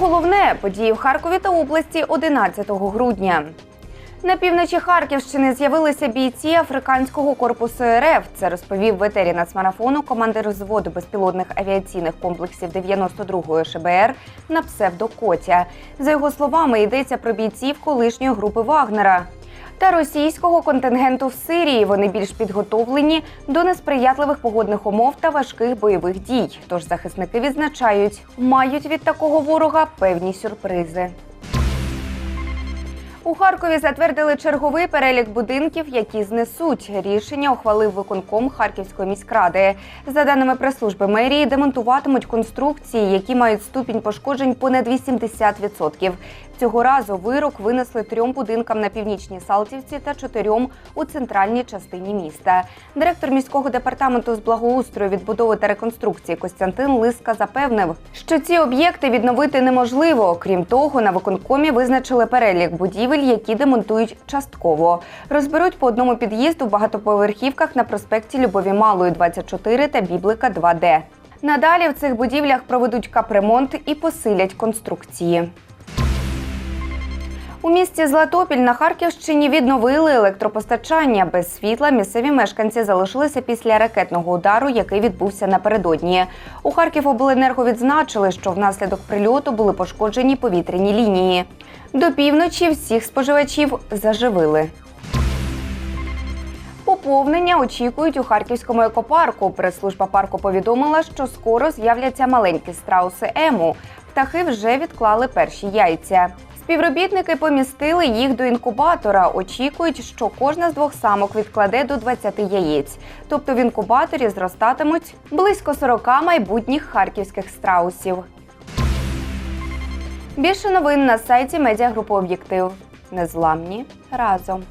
Головне події в Харкові та області 11 грудня. На півночі Харківщини з'явилися бійці африканського корпусу РФ. Це розповів в нацмарафону командир взводу безпілотних авіаційних комплексів 92-ї ШБР на псевдокотя. За його словами, йдеться про бійців колишньої групи Вагнера. Та російського контингенту в Сирії вони більш підготовлені до несприятливих погодних умов та важких бойових дій. Тож захисники відзначають, мають від такого ворога певні сюрпризи. У Харкові затвердили черговий перелік будинків, які знесуть. Рішення ухвалив виконком Харківської міськради. За даними прес-служби мерії, демонтуватимуть конструкції, які мають ступінь пошкоджень понад 80%. Цього разу вирок винесли трьом будинкам на північній Салтівці та чотирьом у центральній частині міста. Директор міського департаменту з благоустрою, відбудови та реконструкції Костянтин Лиска запевнив, що ці об'єкти відновити неможливо. Крім того, на виконкомі визначили перелік будівель, які демонтують частково. Розберуть по одному під'їзду в багатоповерхівках на проспекті Любові Малої, 24 та Біблика 2Д. Надалі в цих будівлях проведуть капремонт і посилять конструкції. У місті Златопіль на Харківщині відновили електропостачання. Без світла місцеві мешканці залишилися після ракетного удару, який відбувся напередодні. У Харківобленерго відзначили, що внаслідок прильоту були пошкоджені повітряні лінії. До півночі всіх споживачів заживили. Поповнення очікують у харківському екопарку. Прес-служба парку повідомила, що скоро з'являться маленькі страуси ему. Птахи вже відклали перші яйця. Співробітники помістили їх до інкубатора. Очікують, що кожна з двох самок відкладе до 20 яєць. Тобто в інкубаторі зростатимуть близько 40 майбутніх харківських страусів. Більше новин на сайті медіагрупи Об'єктив. Незламні разом.